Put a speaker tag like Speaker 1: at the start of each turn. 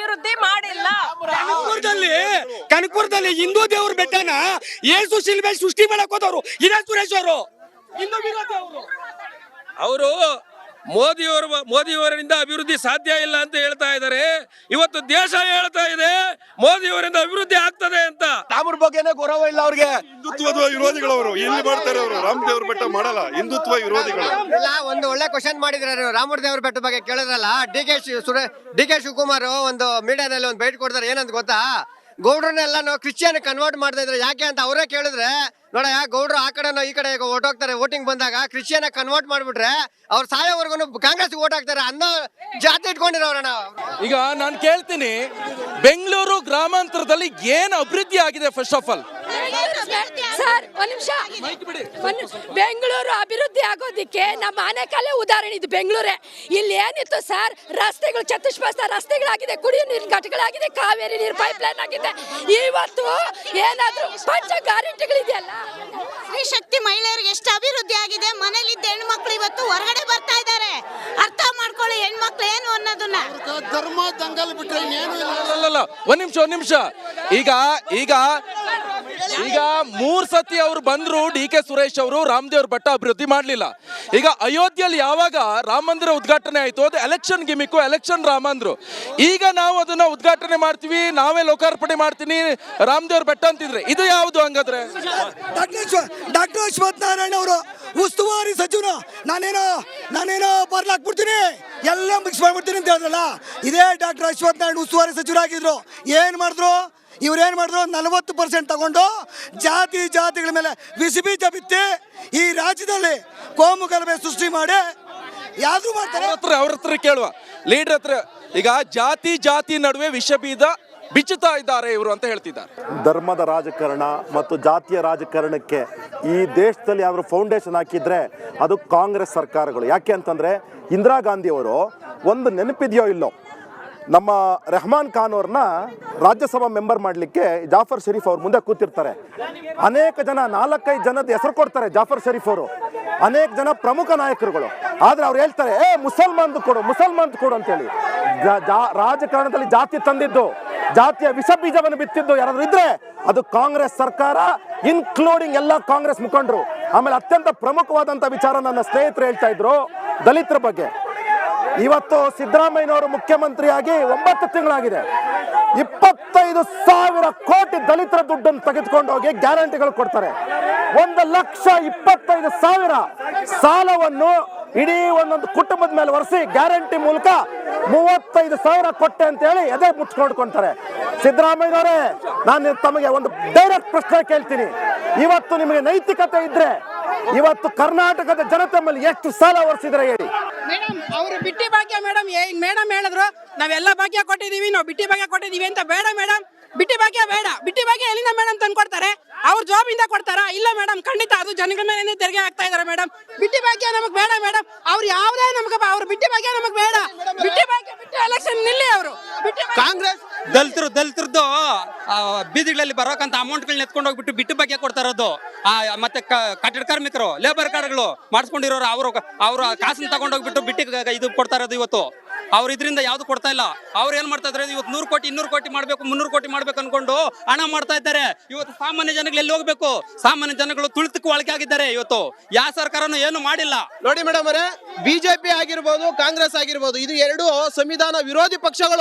Speaker 1: ಅಭಿವೃದ್ಧಿ ಮಾಡಿಲ್ಲ.
Speaker 2: ಕನಕಪುರದಲ್ಲಿ ಕನಕಪುರದಲ್ಲಿ ಹಿಂದೂ ದೇವ್ರ ಬೆಟ್ಟನ ಏಸು ಶಿಲ್ಬೆ ಸೃಷ್ಟಿ ಮಾಡಕ್ ಹೋದವ್ರು. ಇದೇ ಸುರೇಶ್ ಅವರು ಹಿಂದೂ ವಿರೋಧಿ ಅವರು.
Speaker 3: ಅವರು ಮೋದಿಯವರು ಮೋದಿಯವರಿಂದ ಅಭಿವೃದ್ಧಿ ಸಾಧ್ಯ ಇಲ್ಲ ಅಂತ ಹೇಳ್ತಾ ಇದ್ದಾರೆ. ಇವತ್ತು ದೇಶ ಹೇಳ್ತಾ ಇದೆ ಮೋದಿಯವರಿಂದ ಅಭಿವೃದ್ಧಿ ಆಗ್ತದೆ ಅಂತ.
Speaker 4: ರಾಮರ ಬಗ್ಗೆನೇ ಗೌರವ ಇಲ್ಲ ಅವ್ರಿಗೆ.
Speaker 5: ಹಿಂದುತ್ವದ ವಿರೋಧಿಗಳವರು ಎಲ್ಲಿ ಮಾಡ್ತಾರೆ ಅವರು ರಾಮದೇವ್ರ ಬೆಟ್ಟ ಮಾಡಲ್ಲ ಹಿಂದುತ್ವ ವಿರೋಧಿಗಳು.
Speaker 6: ಇಲ್ಲ ಒಂದು ಒಳ್ಳೆ ಕ್ವಶನ್ ಮಾಡಿದ್ರೆ ರಾಮೂರ್ ದೇವ್ರ ಬೆಟ್ಟ ಬಗ್ಗೆ ಕೇಳಿದ್ರಲ್ಲ ಡಿ ಕೆ ಸುರೇ ಡಿ ಕೆ ಶಿವಕುಮಾರ್ ಒಂದು ಮೀಡಿಯಾದಲ್ಲಿ ಒಂದು ಭೇಟಿ ಕೊಡ್ತಾರೆ ಏನಂತ ಗೊತ್ತಾ? ಗೌಡ್ರನ್ನೆಲ್ಲ ನಾವು ಕ್ರಿಶ್ಚಿಯನ್ ಕನ್ವರ್ಟ್ ಮಾಡ್ತಾ ಇದ್ರೆ. ಯಾಕೆ ಅಂತ ಅವರೇ ಕೇಳಿದ್ರೆ ನೋಡ ಗೌಡ್ರು ಆ ಕಡೆನೋ ಈ ಕಡೆ ಹೋಗ್ತಾರೆ ವೋಟಿಂಗ್ ಬಂದಾಗ ಕ್ರಿಶ್ಚಿಯನ್ ಕನ್ವರ್ಟ್ ಮಾಡ್ಬಿಟ್ರೆ ಅವ್ರು ಸಾಯೋವರೆಗೂ ಕಾಂಗ್ರೆಸ್ ಓಟ್ ಹಾಕ್ತಾರೆ ಅನ್ನೋ ಜಾತಿ ಇಟ್ಕೊಂಡಿರೋಣ
Speaker 7: ಈಗ ನಾನು ಕೇಳ್ತೀನಿ ಬೆಂಗಳೂರು ಗ್ರಾಮಾಂತರದಲ್ಲಿ ಏನು ಅಭಿವೃದ್ಧಿ ಆಗಿದೆ ಫಸ್ಟ್ ಆಫ್ ಆಲ್
Speaker 8: ಸರ್ ಒಂದ್ ನಿಮಿಷ. ಒಂದ್- ಬೆಂಗಳೂರು ಅಭಿವೃದ್ಧಿ ಆಗೋದಿಕ್ಕೆ ನಮ್ಮ ಆನೆಕಾಲೇ ಉದಾಹರಣೆ ಇದು ಬೆಂಗಳೂರೇ. ಇಲ್ಲಿ ಏನಿತ್ತು ಸರ್? ರಸ್ತೆಗಳು ಚತುಷ್ಪಥ ರಸ್ತೆಗಳಾಗಿದೆ ಕುಡಿಯೋ ನೀರಿನ ಘಟಕಗಳಾಗಿದೆ ಕಾವೇರಿ ನೀರು ಪೈಪ್ ಲೈನ್ ಆಗಿದೆ. ಇವತ್ತು ಏನಾದರೂ ಪಂಚ ಗ್ಯಾರಂಟಿಗಳಿದೆಯಲ್ಲ?
Speaker 9: ಸ್ತ್ರೀ ಶಕ್ತಿ ಮಹಿಳೆಯರಿಗೆ ಎಷ್ಟು ಅಭಿವೃದ್ಧಿ ಆಗಿದೆ? ಮನೇಲಿದ್ದ ಹೆಣ್ಮಕ್ಳು ಇವತ್ತು ಹೊರಗಡೆ ಬರ್ತಾ ಇದ್ದಾರೆ. ಅರ್ಥ ಮಾಡ್ಕೊಳ್ಳಿ ಹೆಣ್ಮಕ್ಳು ಏನು ಅನ್ನೋದನ್ನ.
Speaker 4: ಧರ್ಮ ದಂಗಲ್ ಬಿಟ್ರೆ ಇನ್ನೇನು ಇಲ್ಲ.
Speaker 7: ಅಲ್ಲಲ್ಲ ಒಂದ್ ನಿಮಿಷ ಒಂದ್ ನಿಮಿಷ. ಈಗ ಈಗ ಈಗ ಮೂರ್ ಸತಿ ಅವ್ರು ಬಂದ್ರು ಡಿ ಕೆ ಸುರೇಶ್ ಅವರು, ರಾಮದೇವ್ರ ಬೆಟ್ಟ ಅಭಿವೃದ್ಧಿ ಮಾಡ್ಲಿಲ್ಲ. ಈಗ ಅಯೋಧ್ಯೆಯಲ್ಲಿ ಯಾವಾಗ ರಾಮ ಮಂದಿರ ಉದ್ಘಾಟನೆ ಆಯ್ತು ಅದು ಎಲೆಕ್ಷನ್ ಗಿಮಿಕ್ ಎಲೆಕ್ಷನ್ ರಾಮ ಅಂದ್ರು. ಈಗ ನಾವು ಅದನ್ನ ಉದ್ಘಾಟನೆ ಮಾಡ್ತೀವಿ, ನಾವೇ ಲೋಕಾರ್ಪಣೆ ಮಾಡ್ತೀನಿ, ರಾಮದೇವ್ರ ಬೆಟ್ಟ ಅಂತಿದ್ರೆ. ಇದು ಯಾವುದು ಹಂಗಾದ್ರೆ?
Speaker 2: ಡಾಕ್ಟರ್ ಡಾಕ್ಟರ್ ಅಶ್ವಥ್ ನಾರಾಯಣ ಅವರು, ಉಸ್ತುವಾರಿ ಸಚಿವ ನಾನೇನೋ ನಾನೇನೋ ಬರ್ಲಾಕ್ಬಿಡ್ತೀನಿ ಎಲ್ಲ ಮಿಕ್ಸ್ ಮಾಡ್ಬಿಡ್ತೀನಿ ಅಂತ ಹೇಳಿದ್ರಲ್ಲ. ಇದೇ ಡಾಕ್ಟರ್ ಅಶ್ವಥ್ ನಾರಾಯಣ ಉಸ್ತುವಾರಿ ಸಚಿವರಾಗಿದ್ರು. ಏನ್ ಮಾಡಿದ್ರು? ಇವ್ರು ಏನು ಮಾಡಿದ್ರು? ನಲವತ್ತು ಪರ್ಸೆಂಟ್ ತಗೊಂಡು ಜಾತಿ ಜಾತಿಗಳ ಮೇಲೆ ಬಿಸಿ ಬೀಜ ಬಿತ್ತಿ ಈ ರಾಜ್ಯದಲ್ಲಿ ಕೋಮು ಗಲಭೆ ಸೃಷ್ಟಿ ಮಾಡಿ ಯಾರು ಮಾಡ್ತಾರೆ.
Speaker 7: ಅವ್ರ ಹತ್ರ ಅವ್ರ ಹತ್ರ ಕೇಳುವ. ಲೀಡರ್ ಹತ್ರ ಈಗ ಜಾತಿ ಜಾತಿ ನಡುವೆ ವಿಷ ಬೀಜ ಬಿಚ್ಚುತ್ತಾ ಇದ್ದಾರೆ ಇವರು ಅಂತ ಹೇಳ್ತಿದ್ದಾರೆ.
Speaker 10: ಧರ್ಮದ ರಾಜಕಾರಣ ಮತ್ತು ಜಾತಿಯ ರಾಜಕಾರಣಕ್ಕೆ ಈ ದೇಶದಲ್ಲಿ ಯಾರು ಫೌಂಡೇಶನ್ ಹಾಕಿದ್ರೆ ಅದು ಕಾಂಗ್ರೆಸ್ ಸರ್ಕಾರಗಳು. ಯಾಕೆ ಅಂತಂದ್ರೆ ಇಂದಿರಾ ಗಾಂಧಿ ಅವರು ಒಂದು ನೆನಪಿದೆಯೋ ಇಲ್ಲೋ? ನಮ್ಮ ರೆಹಮಾನ್ ಖಾನ್ ಅವ್ರನ್ನ ರಾಜ್ಯಸಭಾ ಮೆಂಬರ್ ಮಾಡಲಿಕ್ಕೆ ಜಾಫರ್ ಶರೀಫ್ ಅವ್ರ ಮುಂದೆ ಕೂತಿರ್ತಾರೆ. ಅನೇಕ ಜನ, ನಾಲ್ಕೈದು ಜನದ ಹೆಸರು ಕೊಡ್ತಾರೆ ಜಾಫರ್ ಶರೀಫ್ ಅವರು. ಅನೇಕ ಜನ ಪ್ರಮುಖ ನಾಯಕರುಗಳು. ಆದ್ರೆ ಅವ್ರು ಹೇಳ್ತಾರೆ, ಏ ಮುಸಲ್ಮಾನ್ ಕೊಡು ಮುಸಲ್ಮಾನ್ ಕೊಡು ಅಂತೇಳಿ. ರಾಜಕಾರಣದಲ್ಲಿ ಜಾತಿ ತಂದಿದ್ದು, ಜಾತಿಯ ವಿಷ ಬೀಜವನ್ನು ಬಿತ್ತಿದ್ದು ಯಾರಾದ್ರೂ ಇದ್ರೆ ಅದು ಕಾಂಗ್ರೆಸ್ ಸರ್ಕಾರ ಇನ್ಕ್ಲೂಡಿಂಗ್ ಎಲ್ಲ ಕಾಂಗ್ರೆಸ್ ಮುಖಂಡರು. ಆಮೇಲೆ ಅತ್ಯಂತ ಪ್ರಮುಖವಾದಂತ ವಿಚಾರ ನನ್ನ ಸ್ನೇಹಿತರು ಹೇಳ್ತಾ ಇದ್ರು, ದಲಿತರ ಬಗ್ಗೆ. ಇವತ್ತು ಸಿದ್ದರಾಮಯ್ಯನವರು ಮುಖ್ಯಮಂತ್ರಿಯಾಗಿ ಒಂಬತ್ತು ತಿಂಗಳಾಗಿದೆ. ಇಪ್ಪತ್ತೈದು ಸಾವಿರ ಕೋಟಿ ದಲಿತರ ದುಡ್ಡನ್ನು ತೆಗೆದುಕೊಂಡು ಹೋಗಿ ಗ್ಯಾರಂಟಿಗಳು ಕೊಡ್ತಾರೆ. ಒಂದು ಲಕ್ಷ ಇಪ್ಪತ್ತೈದು ಸಾವಿರ ಸಾಲವನ್ನು ಇಡೀ ಒಂದೊಂದು ಕುಟುಂಬದ ಮೇಲೆ ಒರೆಸಿ ಗ್ಯಾರಂಟಿ ಮೂಲಕ ಮೂವತ್ತೈದು ಸಾವಿರ ಕೊಟ್ಟೆ ಅಂತ ಹೇಳಿ ಎದೆ ಮುಚ್ಕೊಂಡ್ಕೊಂತಾರೆ ಸಿದ್ದರಾಮಯ್ಯನವರೇ, ನಾನು ತಮಗೆ ಒಂದು ಡೈರೆಕ್ಟ್ ಪ್ರಶ್ನೆ ಕೇಳ್ತೀನಿ. ಇವತ್ತು ನಿಮಗೆ ನೈತಿಕತೆ ಇದ್ರೆ ಇವತ್ತು ಕರ್ನಾಟಕದ ಜನತೆ ಮೇಲೆ ಎಷ್ಟು ಸಾಲ ಒರೆಸಿದ್ರೆ ಹೇಳಿ?
Speaker 1: ಮೇಡಮ್ ಅವರು ಬಿಟ್ಟಿ ಭಾಗ್ಯ ಮೇಡಮ್ ಮೇಡಮ್ ಹೇಳಿದ್ರು ನಾವೆಲ್ಲ ಭಾಗ್ಯ ಕೊಟ್ಟಿದೀವಿ ನಾವು ಬಿಟ್ಟಿ ಭಾಗ್ಯ ಕೊಟ್ಟಿದೀವಿ ಅಂತ ಬೇಡ ಮೇಡಮ್. ಬಿಟ್ಟಿ ಭಾಗ್ಯ ಬೇಡ. ಬಿಟ್ಟಿ ಭಾಗ್ಯ ಎಲ್ಲಿಂದ ಮೇಡಮ್ ತಂದು ಕೊಡ್ತಾರೆ? ಅವ್ರ ಜಾಬ್ ಇಂದ ಕೊಡ್ತಾರಾ? ಇಲ್ಲ ಮೇಡಮ್ ಖಂಡಿತ ಅದು ಜನಗಳ ಮೇಲೆ ತೆರಿಗೆ ಆಗ್ತಾ ಇದಾರೆ ಮೇಡಮ್. ಬಿಟ್ಟಿ ಭಾಗ್ಯ ನಮಗ್ ಬೇಡ ಮೇಡಮ್. ಅವ್ರು ಯಾವುದೇ ನಮ್ಗೆ ಅವ್ರ ಬಿಟ್ಟಿ ಭಾಗ್ಯ ನಮಗ್ ಬೇಡ. ಬಿಟ್ಟಿ ಭಾಗ್ಯ ಬಿಟ್ಟು ಎಲೆಕ್ಷನ್ ನಿಲ್ಲಿ ಅವರು. ಬಿಟ್ಟಿ
Speaker 4: ಕಾಂಗ್ರೆಸ್
Speaker 11: ದಲಿತರು, ದಲಿತರದ್ದು ಬೀದಿಗಳಲ್ಲಿ ಬರೋಕಂತ ಅಮೌಂಟ್ಗಳನ್ನ ಎತ್ಕೊಂಡು ಹೋಗ್ಬಿಟ್ಟು ಬಿಟ್ಟು ಬಗ್ಗೆ ಕೊಡ್ತಾ ಇರೋದು. ಮತ್ತೆ ಕಟ್ಟಡ ಕಾರ್ಮಿಕರು ಲೇಬರ್ ಕಾರ್ಡ್ಗಳು ಮಾಡಿಸ್ಕೊಂಡಿರೋರು ಅವರು ಅವರು ಕಾಸನ್ನ ತಗೊಂಡೋಗ್ಬಿಟ್ಟು ಬಿಟ್ಟು ಇದು ಕೊಡ್ತಾ ಇರೋದು ಇವತ್ತು. ಅವ್ರು ಇದರಿಂದ ಯಾವ್ದು ಕೊಡ್ತಾ ಇಲ್ಲ. ಅವ್ರು ಏನ್ ಮಾಡ್ತಾ ಇದ್ರೆ, ಇವತ್ತು ನೂರು ಕೋಟಿ, ಇನ್ನೂರು ಕೋಟಿ ಮಾಡ್ಬೇಕು, ಮುನ್ನೂರು ಕೋಟಿ ಮಾಡ್ಬೇಕು ಅನ್ಕೊಂಡು ಹಣ ಮಾಡ್ತಾ ಇದ್ದಾರೆ. ಇವತ್ತು ಸಾಮಾನ್ಯ ಜನಗಳು ಎಲ್ಲಿ ಹೋಗ್ಬೇಕು? ಸಾಮಾನ್ಯ ಜನಗಳು ತುಳಿತಕ್ಕೆ ಒಳಗೆ ಆಗಿದ್ದಾರೆ ಇವತ್ತು. ಯಾವ ಸರ್ಕಾರನು ಏನು ಮಾಡಿಲ್ಲ.
Speaker 4: ನೋಡಿ ಮೇಡಮ್ ಅವರೇ, ಬಿಜೆಪಿ ಆಗಿರ್ಬೋದು, ಕಾಂಗ್ರೆಸ್ ಆಗಿರ್ಬೋದು, ಇದು ಎರಡು ಸಂವಿಧಾನ ವಿರೋಧಿ ಪಕ್ಷಗಳು.